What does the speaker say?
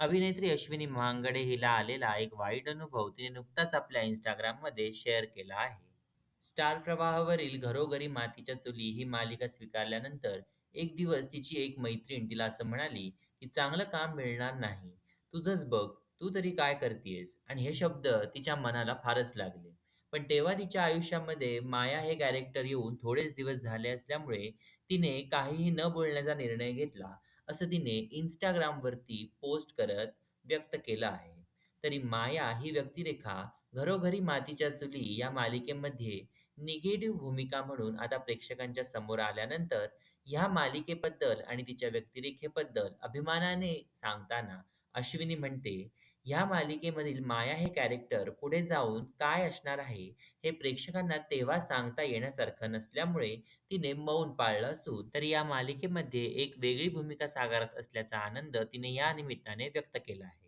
अभिनेत्री अश्विनी महांगडे हिला आलेला एक वाईट अनुभव तिने नुकताच आपल्या Instagramमध्ये शेअर केला आहे. स्टार प्रवाहावरील घरोघरी मातीच्या चुली ही मालिका स्वीकारल्यानंतर एक दिवस तिची एक मैत्रीण तिला असं म्हणाली की चांगलं काम मिळणार नाही, तुझंच बघ, तू तरी काय करतेयस आणि हे शब्द तिच्या मनाला फारच लागले. पण तेव्हा तिच्या आयुष्यामध्ये माया हे कॅरेक्टर येऊन थोडेच दिवस झाले असल्यामुळे तिने काहीही न बोलण्याचा निर्णय घेतला, असं तिने Instagramवरती पोस्ट करत व्यक्त केलं आहे. तरी माया ही व्यक्तिरेखा घरोघरी मातीच्या चुली या मालिकेमध्ये निगेटिव्ह भूमिका म्हणून आता प्रेक्षकांच्या समोर आल्यानंतर ह्या मालिकेबद्दल आणि तिच्या व्यक्तिरेखेबद्दल अभिमानाने सांगताना अश्विनी म्हणते, "ह्या मालिकेमधील माया हे कॅरेक्टर पुढे जाऊन काय असणार आहे, हे प्रेक्षकांना तेव्हा सांगता येण्यासारखं नसल्यामुळे तिने मौन पाळलं असून तर या मालिकेमध्ये एक वेगळी भूमिका साकारत असल्याचा आनंद तिने या निमित्ताने व्यक्त केला आहे."